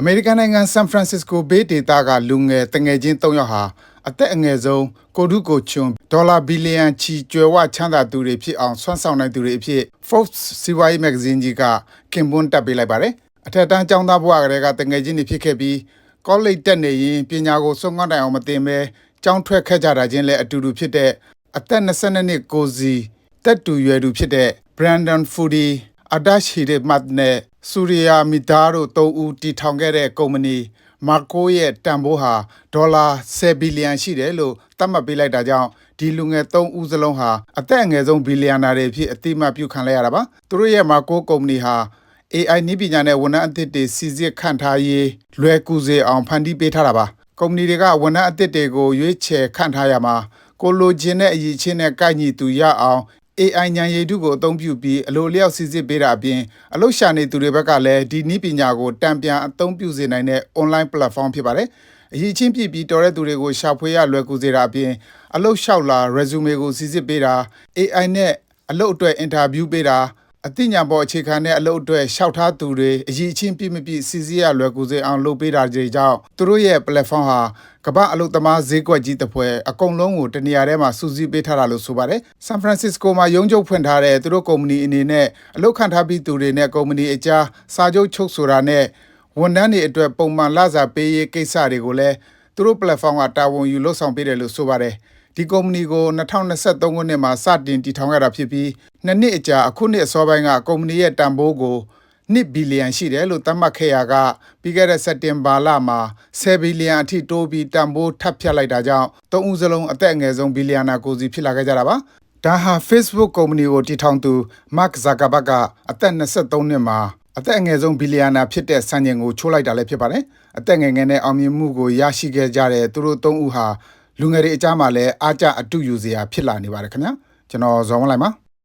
အမေရိကန်နိုင်ငံဆန်ဖရန်စစ္စကိုဘေးဒေသကလူငယ်တငယ်ချင်း၃ယောက်ဟာအသက်အငယ်ဆုံးကိုဒုကိုချွန်ဒေါ်လာဘီလီယံချီကျွယ်ဝချမ်းသာသူတွေဖြစ်အောင်ဆွမ်းဆောင်နိုင်သူတွေအဖြစ် Forbes စီးပွားရေးမဂ္ဂဇင်းကြီးကခင်ပွန်းတက်ပေးလိုက်ပါတယ်အထက်တန်းကျောင်းသားဘဝကတည်းကတငယ်ချင်းတွေဖြစ်ခဲ့ပြီးကောလိပ်တက်နေရင်ပညာကိုစွန့်ကွန့်တိုင်အောင်မတင်ဘဲကျောင်းထွက်ခဲ့ကြတာချင်းလည်းအတူတူဖြစ်တဲ့အသက်22နှစ်ကိုစီတက်တူရွယ်သူဖြစ်တဲ့ Brandon Foodie Adash Hidemat နဲ့ Surya Midar တို့သုံးဦးတည်ထောင်ခဲ့တဲ့ကုမ္ပဏီ Marco ရဲ့တန်ဖိုးဟာဒေါ်လာ10ဘီလီယံရှိတယ်လို့သတ်မှတ်ပေးလိုက်တာကြောင့်ဒီလူငယ်3ဦးစလုံးဟာအသက်အငယ်ဆုံးဘီလီယံနာတွေဖြစ်အတိအမှတ်ပြုခံလိုက်ရတာပါသူတို့ရဲ့ Marco ကုမ္ပဏီဟာ AI နည်းပညာနဲ့ဝန်ထမ်းအသစ်တွေစီစစ်ခန့်ထားရေးလွယ်ကူစေအောင်ဖန်တီးပေးထားတာပါကုမ္ပဏီတွေကဝန်ထမ်းအသစ်တွေကိုရွေးချယ်ခန့်ထားရမှာကိုလိုချင်တဲ့အရည်အချင်းနဲ့ကိုက်ညီသူရအောင် AI ဉာဏ်ရည်တုကိုအသုံးပြုပြီးအလိုအလျောက်စစ်စစ်ပေးတာအပြင်အလုပ်ရှာနေသူတွေဘက်ကလည်းဒီနည်းပညာကိုတံပြန်အသုံးပြုစေနိုင်တဲ့ online platform ဖြစ်ပါတယ်။အရည်ချင်းပြည့်ပြီးတော်တဲ့သူတွေကိုရှာဖွေရလွယ်ကူစေတာအပြင်အလုပ်လျှောက်လာ resume ကိုစစ်စစ်ပေးတာ AI နဲ့အလုပ်အတွက် interview ပေးတာ အသိဉာဏ်ပေါ်အခြေခံတဲ့အလုပ်အတွက်လျှောက်ထားသူတွေအရည်အချင်းပြည့်မပြည့်စီစစ်ရလွယ်ကူစေအောင်လုပ်ပေးတာတွေကြောင့်သူတို့ရဲ့ platform ဟာကမ္ဘာအလုပ်သမားဈေးကွက်ကြီးတစ်ဖွဲအကုန်လုံးကိုတနေရာထဲမှာစုစည်းပေးထားတာလို့ဆိုပါတယ်။ဆန်ဖရန်စစ္စကိုမှာရုံးချုပ်ဖွင့်ထားတဲ့သူတို့ကုမ္ပဏီအနေနဲ့အလုပ်ခံထားပြီးသူတွေနဲ့ကုမ္ပဏီအကြားစာချုပ်ချုပ်ဆိုတာနဲ့ဝန်ထမ်းတွေအတွက်ပုံမှန်လစာပေးရေးကိစ္စတွေကိုလည်းသူတို့ platform ကတာဝန်ယူလှုပ်ဆောင်ပေးတယ်လို့ဆိုပါတယ်။ ဒီကုမ္ပဏီကို2023ခုနှစ်မှာစတင်တည်ထောင်ခဲ့တာဖြစ်ပြီးနှစ်နှစ်အကြာအခုနှစ်အစောပိုင်းကကုမ္ပဏီရဲ့တန်ဖိုးကို1ဘီလီယံရှိတယ်လို့သတ်မှတ်ခဲ့ရာကပြီးခဲ့တဲ့စက်တင်ဘာလမှာ10ဘီလီယံအထိတိုးပြီးတန်ဖိုးထပ်ဖြတ်လိုက်တာကြောင့်သုံးဦးစလုံးအသက်အငယ်ဆုံးဘီလီယံနာကိုစီဖြစ်လာခဲ့ကြတာပါဒါဟာ Facebook ကုမ္ပဏီကိုတည်ထောင်သူ Mark Zuckerberg ကအသက်23နှစ်မှာအသက်အငယ်ဆုံးဘီလီယံနာဖြစ်တဲ့စံချိန်ကိုချိုးလိုက်တာလည်းဖြစ်ပါတယ်အသက်ငယ်ငယ်နဲ့အောင်မြင်မှုကိုရရှိခဲ့ကြတဲ့သူတို့သုံးဦးဟာ လူငယ်တွေအကြားမှာလည်းအားကျအတူယူစရာဖြစ်လာနေပါတယ်ခင်ဗျာကျွန်တော်ဇော်မလိုက်ပါ